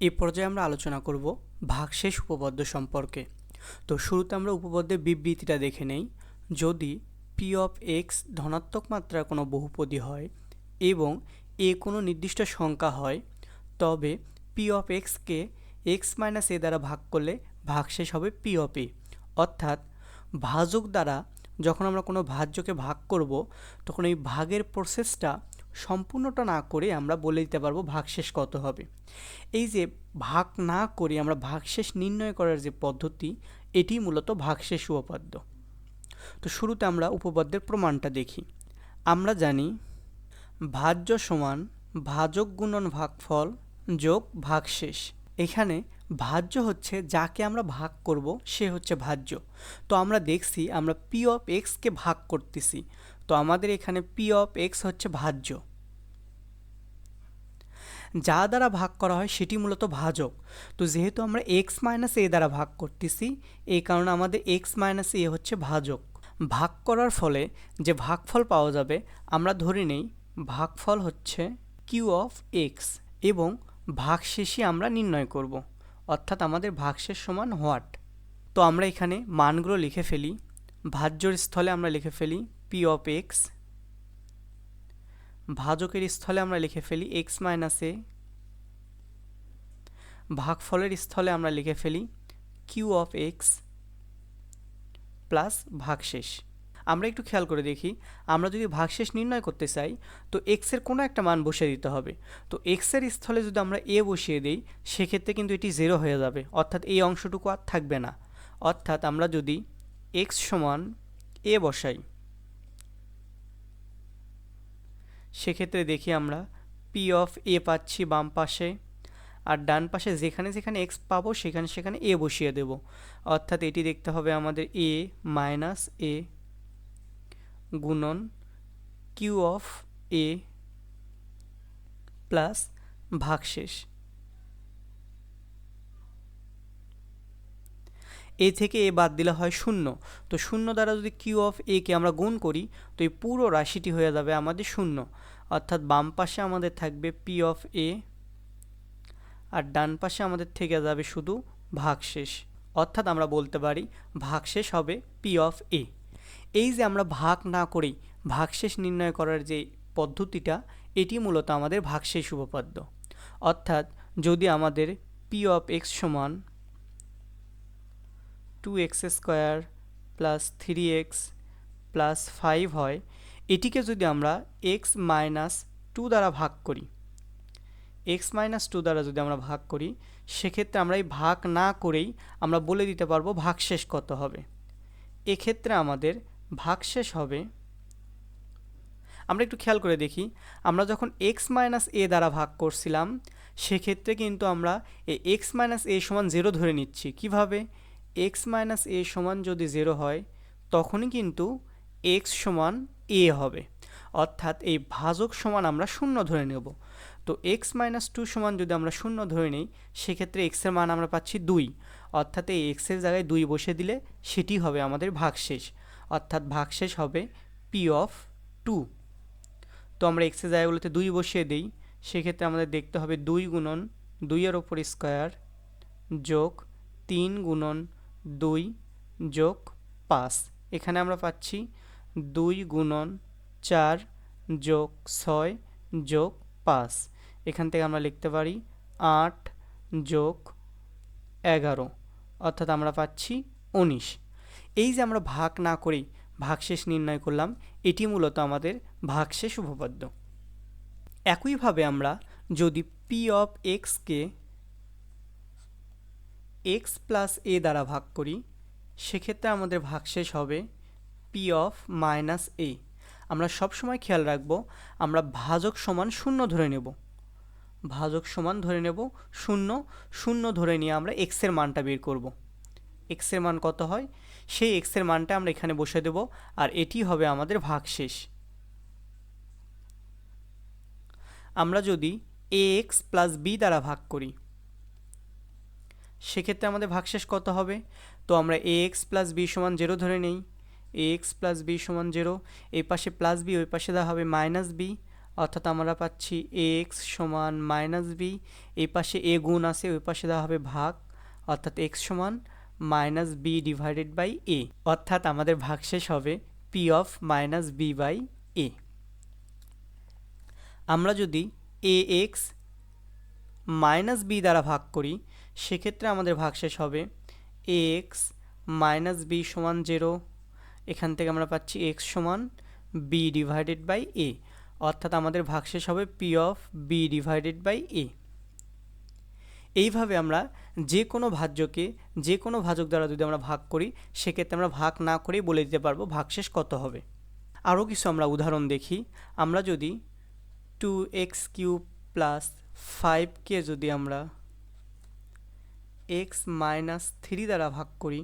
এ পর্যায়ে আমরা আলোচনা করব ভাগশেষ উপপাদ্য সম্পর্কে। তো শুরুতে আমরা উপপাদ্যের বিবৃতিটা দেখে নেই। যদি পি অফ এক্স ধনাত্মক মাত্রার কোনো বহুপদী হয় এবং এ কোনো নির্দিষ্ট সংখ্যা হয়, তবে পি অফ এক্সকে এক্স মাইনাস এ দ্বারা ভাগ করলে ভাগশেষ হবে পি অফ এ অর্থাৎ ভাজক দ্বারা যখন আমরা কোনো ভাজ্যকে ভাগ করব, তখন এই ভাগের প্রসেসটা সম্পূর্ণটা না করে আমরা বলে দিতে পারব ভাগশেষ কত হবে। এই যে ভাগ না করে আমরা ভাগশেষ নির্ণয় করার যে পদ্ধতি, এটি মূলত ভাগশেষ উপপাদ্য। তো শুরুতে আমরা উপপাদ্যের প্রমাণটা দেখি। আমরা জানি ভাজ্য সমান ভাজক গুণন ভাগফল যোগ ভাগশেষ। এখানে ভাজ্য হচ্ছে যাকে আমরা ভাগ করব, সে হচ্ছে ভাজ্য। তো আমরা দেখছি আমরা পি অফ এক্সকে ভাগ করতেছি। তো আমাদের এখানে পি অফ এক্স হচ্ছে ভাজ্য। যা দ্বারা ভাগ করা হয় সেটি মূলত ভাজক। তো যেহেতু আমরা এক্স মাইনাস এ দ্বারা ভাগ করতেছি, এই কারণে আমাদের এক্স মাইনাস এ হচ্ছে ভাজক। ভাগ করার ফলে যে ভাগফল পাওয়া যাবে, আমরা ধরে নেই ভাগফল হচ্ছে কিউ অফ এক্স এবং ভাগশেষই আমরা নির্ণয় করব, অর্থাৎ আমাদের ভাগশেষ সমান হোয়াট তো আমরা এখানে মানগুলো লিখে ফেলি, ভাজ্যর স্থলে আমরা লিখে ফেলি পি অফ এক্স ভাজকের স্থলে আমরা লিখে ফেলি এক্স মাইনাস এ ভাগফলের স্থলে আমরা লিখে ফেলি কিউ অফ এক্স প্লাস ভাগশেষ। আমরা একটু খেয়াল করে দেখি, আমরা যদি ভাগশেষ নির্ণয় করতে চাই, তো এক্সের কোনো একটা মান বসিয়ে দিতে হবে। তো এক্সের স্থলে যদি আমরা এ বসিয়ে দিই, সেক্ষেত্রে কিন্তু এটি জিরো হয়ে যাবে। অর্থাৎ এই অংশটুকু আর থাকবে না। অর্থাৎ আমরা যদি এক্স সমান এ বসাই সেক্ষেত্রে দেখি আমরা পি অফ এ পাচ্ছি বাম পাশে। আর ডান পাশে যেখানে যেখানে এক্স পাবো, সেখানে সেখানে এ বসিয়ে দেব। অর্থাৎ এটি দেখতে হবে আমাদের এ মাইনাস এ গুণন কিউ অফ এ প্লাস ভাগশেষ। এ থেকে এ বাদ দিলে হয় শূন্য। তো শূন্য দ্বারা যদি কিউ অফ এ কে আমরা গুণ করি, তো এই পুরো রাশিটি হয়ে যাবে আমাদের শূন্য। অর্থাৎ বাম পাশে আমাদের থাকবে পি অফ এ আর ডান পাশে আমাদের থেকে যাবে শুধু ভাগশেষ। অর্থাৎ আমরা বলতে পারি ভাগশেষ হবে পি অফ এ এই যে আমরা ভাগ না করেই ভাগশেষ নির্ণয় করার যে পদ্ধতিটা, এটি মূলত আমাদের ভাগশেষ উপপাদ্য। অর্থাৎ যদি আমাদের পি অফ এক্স সমান two x square plus three x plus five হয়, এটিকে যদি আমরা এক্স মাইনাস টু দ্বারা ভাগ করি এক্স মাইনাস টু দ্বারা যদি আমরা ভাগ করি, সেক্ষেত্রে আমরা এই ভাগ না করেই আমরা বলে দিতে পারব ভাগশেষ কত হবে। এক্ষেত্রে আমাদের ভাগশেষ হবে, আমরা একটু খেয়াল করে দেখি, আমরা যখন এক্স মাইনাস এ দ্বারা ভাগ করছিলাম, সেক্ষেত্রে কিন্তু আমরা এই এক্স মাইনাস এ সমান জিরো ধরে নিচ্ছি। কীভাবে? এক্স মাইনাস এ সমান যদি জিরো হয়, তখনই কিন্তু এক্স সমান এ হবে। অর্থাৎ এই ভাজক সমান আমরা শূন্য ধরে নেব। তো এক্স মাইনাস টু সমান যদি আমরা শূন্য ধরে নিই, সেক্ষেত্রে এক্সের মান আমরা পাচ্ছি দুই। অর্থাৎ এই এক্সের জায়গায় দুই বসে দিলে সেটি হবে আমাদের ভাগশেষ। অর্থাৎ ভাগশেষ হবে পি অফ টু। তো আমরা এক্সের জায়গাগুলোতে দুই বসিয়ে দিই, সেক্ষেত্রে আমাদের দেখতে হবে দুই গুণন দুইয়ের ওপর স্কোয়ার যোগ তিন গুণন দুই যোগ পাঁচ। এখানে আমরা পাচ্ছি দুই গুণন চার যোগ ছয় যোগ পাঁচ। এখান থেকে আমরা লিখতে পারি আট যোগ এগারো। অর্থাৎ আমরা পাচ্ছি উনিশ। এই যে আমরা ভাগ না করেই ভাগশেষ নির্ণয় করলাম, এটি মূলত আমাদের ভাগশেষ উপপাদ্য। একইভাবে আমরা যদি পি অফ এক্সকে এক্স প্লাস এ দ্বারা ভাগ করি, সেক্ষেত্রে আমাদের ভাগশেষ হবে পি অফ মাইনাস এ আমরা সবসময় খেয়াল রাখব, আমরা ভাজক সমান শূন্য ধরে নেব। ভাজক সমান ধরে নেব, শূন্য শূন্য ধরে নিয়ে আমরা এক্সের মানটা বের করব। এক্সের মান কত হয়? সেই এক্সের মানটা আমরা এখানে বসে দেব, আর এটি হবে আমাদের ভাগশেষ আমরা যদি এ এক্স প্লাস বি দ্বারা ভাগ করি সেক্ষেত্রে আমাদের ভাগশেষ কত হবে? তো আমরা এ এক্স প্লাস বি সমান জিরো ধরে নেই। এ এক্স প্লাস বি সমান জিরো এই পাশে প্লাস বি ওই পাশে দেওয়া হবে মাইনাস বি অর্থাৎ আমরা পাচ্ছি এ এক্স সমান মাইনাস বি এই পাশে এ গুণ আছে, ওই পাশে দেওয়া হবে ভাগ, অর্থাৎ এক্স সমান minus b divided by a অর্থাৎ আমাদের ভাগশেষ হবে P of minus b by a আমরা যদি এ এক্স মাইনাস বি দ্বারা ভাগ করি, সেক্ষেত্রে আমাদের ভাগশেষ হবে এ এক্স মাইনাস বি সমান জিরো এখান থেকে আমরা পাচ্ছি এক্স সমান বি ডিভাইডেড বাই এ অর্থাৎ আমাদের ভাগশেষ হবে P of b divided by a এইভাবে আমরা যে কোনো ভাজ্যকে, যে কোনো ভাজক দ্বারা যদি আমরা ভাগ করি, সেক্ষেত্রে আমরা ভাগ না করেই বলে দিতে পারব ভাগশেষ কত হবে। আরও কিছু আমরা উদাহরণ দেখি। আমরা যদি টু এক্স কিউব প্লাস ফাইভকে যদি আমরা এক্স মাইনাস থ্রি দ্বারা ভাগ করি,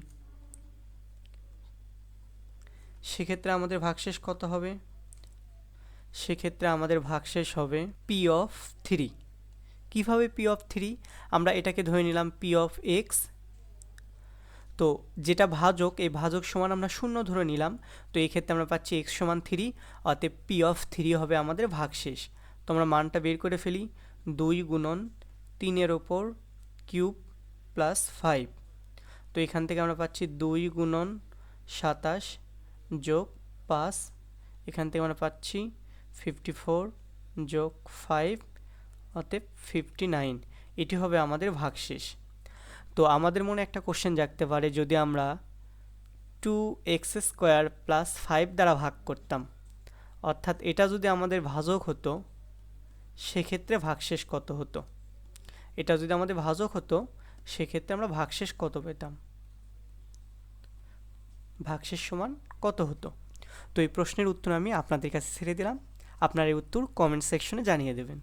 সেক্ষেত্রে আমাদের ভাগশেষ কত হবে? সেক্ষেত্রে আমাদের ভাগশেষ হবে পি অফ থ্রি কীভাবে পি অফ থ্রি আমরা এটাকে ধরে নিলাম পি অফ এক্স তো যেটা ভাজক, এই ভাজক সমান আমরা শূন্য ধরে নিলাম। তো এই ক্ষেত্রে আমরা পাচ্ছি এক্স সমান থ্রি অতএব পি অফ থ্রি হবে আমাদের ভাগশেষ। তো আমরা মানটা বের করে ফেলি। দুই গুণন তিনের ওপর কিউব প্লাস ফাইভ। তো এখান থেকে আমরা পাচ্ছি দুই গুণন সাতাশ যোগ পাঁচ। এখান থেকে আমরা পাচ্ছি ফিফটি ফোর যোগ ফাইভ, অতএব ফিফটি নাইন। এটি হবে আমাদের ভাগশেষ। তো আমাদের মনে একটা কোশ্চেন জাগতে পারে, যদি আমরা two x square plus five দ্বারা ভাগ করতাম। অর্থাৎ এটা যদি আমাদের ভাজক হতো সেক্ষেত্রে ভাগশেষ কত হতো? এটা যদি আমাদের ভাজক হতো, সেক্ষেত্রে আমরা ভাগশেষ কত পেতাম? ভাগশেষ সমান কত হতো? তো এই প্রশ্নের উত্তর আমি আপনাদের কাছে ছেড়ে দিলাম। আপনার এই উত্তর কমেন্ট সেকশনে জানিয়ে দেবেন।